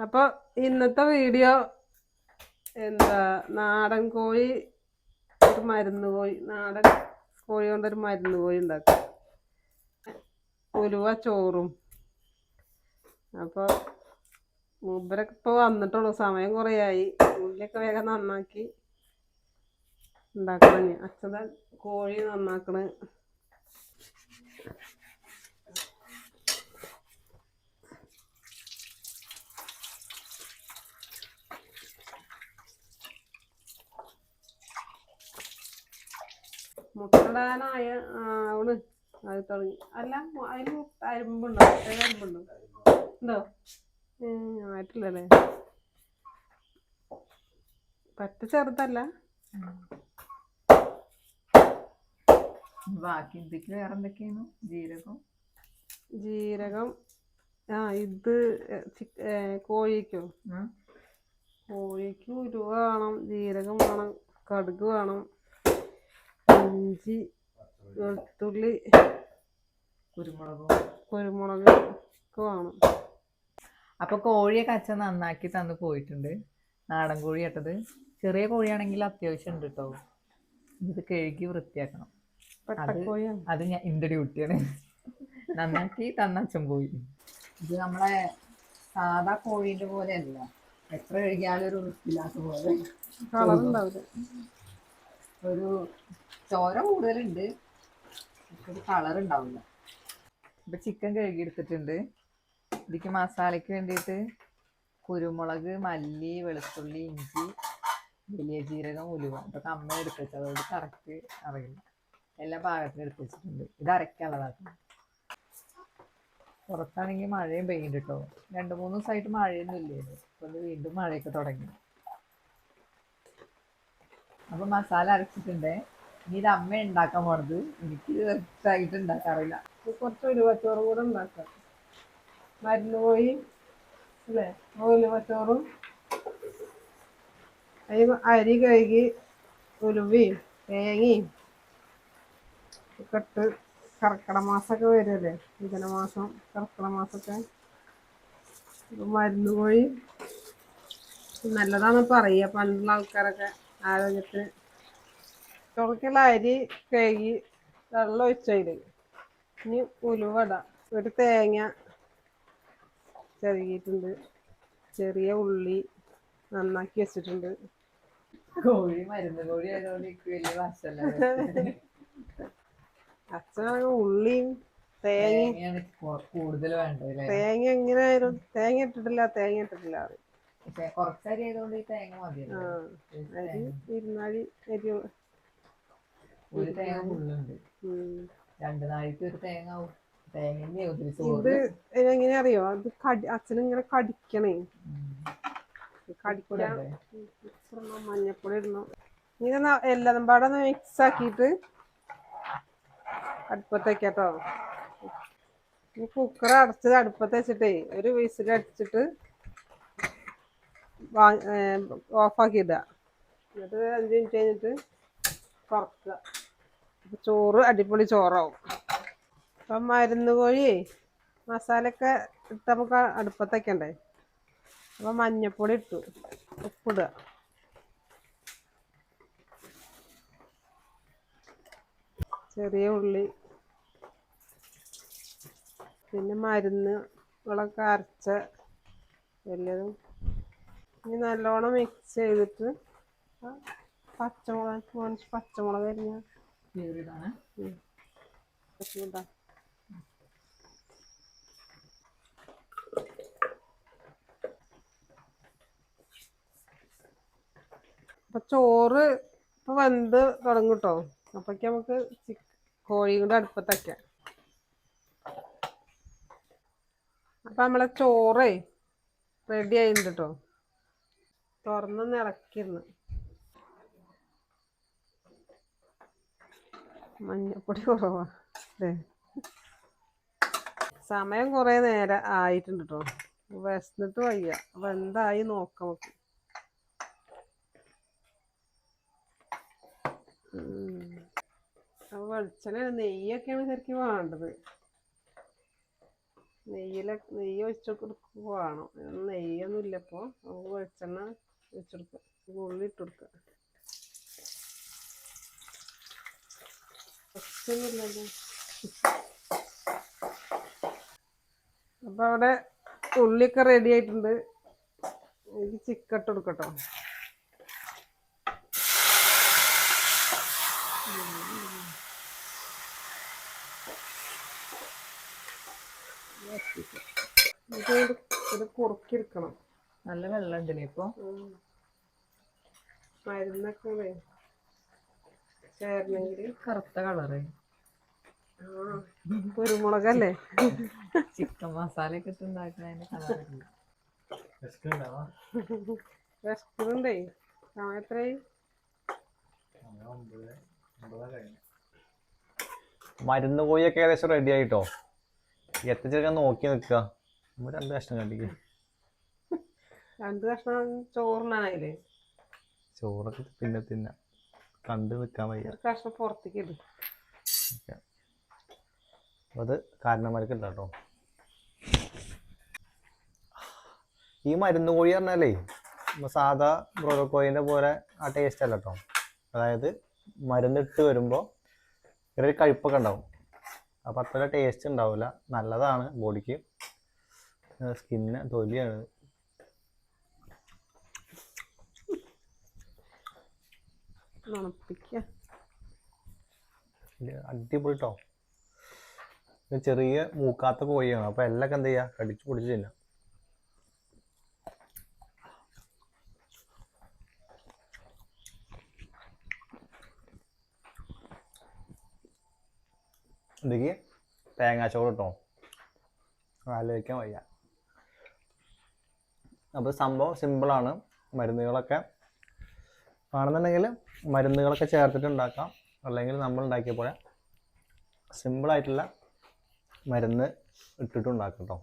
അപ്പോൾ ഇന്നത്തെ വീഡിയോ എന്താ? നാടൻ കോഴി ഒരു മരുന്ന് കോഴി നാടൻ കോഴി കൊണ്ടൊരു മരുന്ന് കോഴി ഉണ്ടാക്കും. ഉലുവ ചോറും. അപ്പോൾ മൂബരൊക്കെ ഇപ്പോൾ വന്നിട്ടുള്ളൂ. സമയം കുറേയായി ഉള്ളിയൊക്കെ വേഗം നന്നാക്കി ഉണ്ടാക്കണം. അച്ഛൻ കോഴി നന്നാക്കണ്. മുട്ടടാനായ ആണ് അത് തുടങ്ങി. അല്ല അതിന് അരുമ്പുണ്ടോ? അരുമ്പുണ്ടോ? ഉണ്ടോ? ആയിട്ടില്ലല്ലേ? പറ്റ ചെറുതല്ല. ബാക്കി ഇതിക്ക് വേറെ എന്തൊക്കെയാണ്? ജീരകം? ജീരകം ആ ഇത് കോഴിക്കോ. കോഴിക്ക് ഉരുവ വേണം ജീരകം വേണം കടുക് വേണം. ഇഞ്ചി വെളുത്തുള്ളി കുരുമുളകും. കുരുമുളക് ഒക്കെ വേണം. അപ്പൊ കോഴിയൊക്കെ അച്ഛൻ നന്നാക്കി തന്ന് പോയിട്ടുണ്ട്. നാടൻ കോഴി ഇട്ടത് ചെറിയ കോഴിയാണെങ്കിൽ അത്യാവശ്യം ഉണ്ട് കേട്ടോ ഇത് കഴുകി വൃത്തിയാക്കണം. അത് ഞാൻ എന്റെ ഡ്യൂട്ടിയാണ് നന്നാക്കി തന്ന അച്ഛൻ പോയി. ഇത് നമ്മളെ സാധാ കോഴീന്റെ പോലെ അല്ല. എത്ര കഴുകിയാലും ഒരു വൃത്തിയില്ലാത്ത പോലെ. ഒരു ചോര കൂടുതലുണ്ട്. കളർ ഉണ്ടാവില്ല. ഇപ്പൊ ചിക്കൻ കഴുകി എടുത്തിട്ടുണ്ട് ഇതിക്ക് മസാലയ്ക്ക് വേണ്ടിയിട്ട് കുരുമുളക് മല്ലി വെളുത്തുള്ളി ഇഞ്ചി വലിയ ജീരകം ഉലുവ. ഇതൊക്കെ അമ്മ എടുത്ത് അതുകൊണ്ട് കറക്റ്റ് അറിയില്ല. എല്ലാ പാകത്തിന് എടുത്ത് വെച്ചിട്ടുണ്ട്. ഇത് അരക്കാനുള്ളതാക്കും പുറത്താണെങ്കിൽ മഴയും പെയ്യുന്നുണ്ട് കേട്ടോ രണ്ട് മൂന്ന് ദിവസമായിട്ട് മഴയൊന്നും ഇപ്പൊ ഇത് വീണ്ടും മഴയൊക്കെ തുടങ്ങി. അപ്പൊ മസാല അരച്ചിട്ടുണ്ട്. ഇനി ഇത് അമ്മ ഉണ്ടാക്കാൻ പോണത്. എനിക്ക് വ്യക്തമായിട്ട് ഉണ്ടാക്കാറില്ല. കുറച്ച് ഉലുവച്ചോറും കൂടെ ഉണ്ടാക്കാം. മരുന്ന് പോയി അല്ലേ? ഉലുവച്ചോറും അതിന് അരി കഴുകി ഉലുവയും തേങ്ങയും ഒക്കെ ഇട്ട് കർക്കിടക മാസമൊക്കെ വരുമല്ലേ? മിഥുന മാസം കർക്കിട മാസമൊക്കെ. മരുന്ന് കോഴി നല്ലതാണ് പറയുക പണ്ടുള്ള ആൾക്കാരൊക്കെ ആരോഗ്യത്തിന് ചുളക്കുള്ള അരി കഴുകി വെള്ളം ഒഴിച്ചതിൽ ഇനി ഉലുവട. ഒരു തേങ്ങ ചെറുകിയിട്ടുണ്ട്. ചെറിയ ഉള്ളി നന്നാക്കി വെച്ചിട്ടുണ്ട്. കോഴി മരുന്ന് വലിയ അച്ഛനാണെങ്കിൽ ഉള്ളിയും തേങ്ങ കൂടുതൽ വേണ്ടത് തേങ്ങ എങ്ങനെയായാലും തേങ്ങ ഇട്ടിട്ടില്ല തേങ്ങ ഇട്ടിട്ടില്ല. പറയും. പക്ഷെ കുറച്ചരി ആയതുകൊണ്ട് ഈ തേങ്ങ മതിയല്ലോ. അരി തേങ്ങ- ഇരുന്നാഴി അരി ഒരു തേങ്ങ ഫുള്ളുണ്ട്. രണ്ട് നാഴിക്ക് ഒരു തേങ്ങ ആവും ഇത് എങ്ങനെ അറിയോ അത് കടി അച്ഛനിങ്ങനെ കടിക്കണേ? ഇച്ചിരി മഞ്ഞപ്പൊടി ഇടണം. ഇങ്ങനെ എല്ലാം പാടെ ഒന്ന് മിക്സ് ആക്കിയിട്ട് അടുപ്പത്തേക്കാട്ടോ കുക്കർ അടച്ചത് അടുപ്പത്ത് വെച്ചിട്ടേ ഒരു വിസിൽ അടിച്ചിട്ട് ഓഫാക്കി ഇടുക എന്നിട്ട് അഞ്ച് മിനിറ്റ് കഴിഞ്ഞിട്ട് കുറക്കുക ചോറ് അടിപൊളി ചോറാവും. അപ്പം മരുന്ന് കോഴി മസാലയൊക്കെ ഇട്ട് നമുക്ക് അടുപ്പത്ത് വെക്കണ്ടേ അപ്പം മഞ്ഞപ്പൊടി ഇട്ടു. ഉപ്പിടുക. ചെറിയ ഉള്ളി. പിന്നെ മരുന്നുകളൊക്കെ അരച്ച വലിയതും ഇനി നല്ലോണം മിക്സ് ചെയ്തിട്ട് പച്ചമുളക് മോനിച്ച് പച്ചമുളക് അരിഞ്ഞ അപ്പൊ ചോറ് ഇപ്പൊ വെന്ത് തുടങ്ങും കേട്ടോ അപ്പൊക്ക് നമുക്ക് കോഴി കൂടെ അടുപ്പത്തൊക്കെ അപ്പൊ നമ്മളെ ചോറേ റെഡി ആയിട്ടുണ്ട് കേട്ടോ തുറന്നൊന്ന് ഇളക്കിയിരുന്നു മഞ്ഞപ്പൊടി കുറവാ. അല്ലേ സമയം കുറേ നേരം ആയിട്ടുണ്ട് കേട്ടോ വിശന്നിട്ട് വയ്യ. അപ്പൊ എന്തായി നോക്കാം നമുക്ക്. ഉം. അപ്പൊ വെളിച്ചെണ്ണ നെയ്യൊക്കെയാണ് ശരിക്കും വേണ്ടത്. നെയ്യിലൊക്കെ നെയ്യ് ഒഴിച്ച് കൊടുക്കുവാണോ? നെയ്യൊന്നും ഇല്ലപ്പോ നമുക്ക് വെളിച്ചെണ്ണ ഒഴിച്ചെടുക്കുക ഉള്ളി ഇട്ട് കൊടുക്കുക. കുറച്ചൊന്നുമില്ലല്ലോ അപ്പോൾ അവിടെ ഉള്ളിയൊക്കെ റെഡി ആയിട്ടുണ്ട്. എനിക്ക് ചിക്കൻ ഇട്ട് കൊടുക്കട്ടോ. ഇത് കുറുക്കിയെടുക്കണം നല്ല വെള്ളം ഉണ്ടല്ലേ ഇപ്പൊ. മരുന്നൊക്കെ ചേർന്നെങ്കിൽ കറുത്ത കളറ്. കുരുമുളകല്ലേ? ചിക്കൻ മസാല ഒക്കെ ഇട്ട് ഉണ്ടാക്കുന്നതിന്റെ കളറില്ല വിശക്കുന്നുണ്ടേ. സമയം എത്രയായി? മരുന്ന് കോഴിയൊക്കെ ഏകദേശം റെഡി ആയിട്ടോ? എത്തിച്ചെടുക്കാൻ നോക്കി നിൽക്കുക. നമ്മൾ രണ്ട് കഷ്ണം കണ്ടിക്ക്. രണ്ട് കഷ്ണം ചോറിനാണല്ലേ ചോറൊക്കെ പിന്നെ തിന്ന. കണ്ടു നിൽക്കാൻ വയ്യ. ഒരു കഷ്ണം പുറത്തേക്ക് ഇടും. അത് കാരണന്മാർക്ക് ഇല്ല കേട്ടോ ഈ മരുന്ന് കോഴി പറഞ്ഞാലേ നമ്മ സാധാ കോഴിന്റെ പോലെ ആ ടേസ്റ്റ് അല്ല കേട്ടോ അതായത് മരുന്നിട്ട് വരുമ്പോൾ ഇവരൊരു കഴിപ്പൊക്കെ ഉണ്ടാവും. അപ്പോൾ അത്ര ടേസ്റ്റ് ഉണ്ടാവില്ല നല്ലതാണ് ബോഡിക്ക്. സ്കിന്ന് തൊലിയാണ് മണപ്പിക്കുക അടിപൊളി ചെറിയ മൂക്കാത്ത കോഴിയാണ്. അപ്പോൾ എല്ലൊക്കെ എന്ത് ചെയ്യുക കടിച്ചു പൊടിച്ച് തിന്നാം. ഇതിക്ക് തേങ്ങാച്ചോറ് കിട്ടോ ആലോചിക്കാൻ വയ്യ. അപ്പോൾ സംഭവം സിമ്പിളാണ് മരുന്നുകളൊക്കെ ആണെന്നുണ്ടെങ്കിൽ മരുന്നുകളൊക്കെ ചേർത്തിട്ട് ഉണ്ടാക്കാം. അല്ലെങ്കിൽ നമ്മൾ ഉണ്ടാക്കിയ പോലെ സിമ്പിളായിട്ടുള്ള മരുന്ന് ഇട്ടിട്ട് ഉണ്ടാക്കാം കേട്ടോ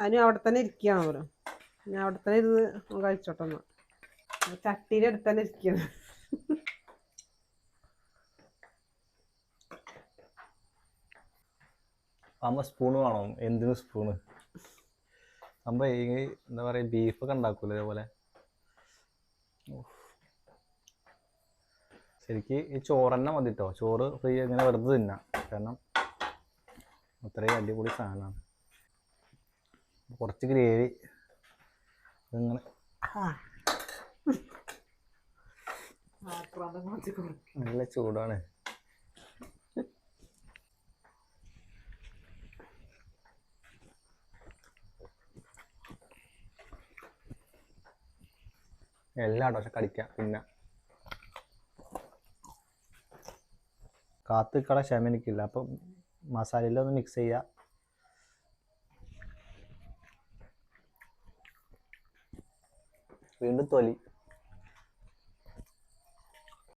അതിന് അവിടെ തന്നെ ഇരിക്കുകയാണ് പോലും ഞാൻ അവിടെ തന്നെ ഇത് കഴിച്ചോട്ടെ ഒന്ന് ചട്ടിയുടെ അടുത്ത് തന്നെ ഇരിക്കുകയാണ്. അമ്മ സ്പൂണ് വേണം? എന്തിനു സ്പൂണ് സംഭവം ഈ എന്താ പറയുക ബീഫൊക്കെ ഉണ്ടാക്കൂലേ ഇതേപോലെ. ശരിക്ക് ഈ ചോറ് തന്നെ മതി കേട്ടോ ചോറ് ഫ്രീ ഇങ്ങനെ വെറുതെ തിന്നാം. കാരണം അത്രയും അടിപൊളി സാധനമാണ് കുറച്ച് ഗ്രേവി ഇങ്ങനെ. നല്ല ചൂടാണ്. എല്ലാം പക്ഷെ കടിക്കാം പിന്നെ. കാത്ത് കട എനിക്കില്ല അപ്പം മസാലയിലൊന്ന് മിക്സ് ചെയ്യുക വീണ്ടും തൊലി.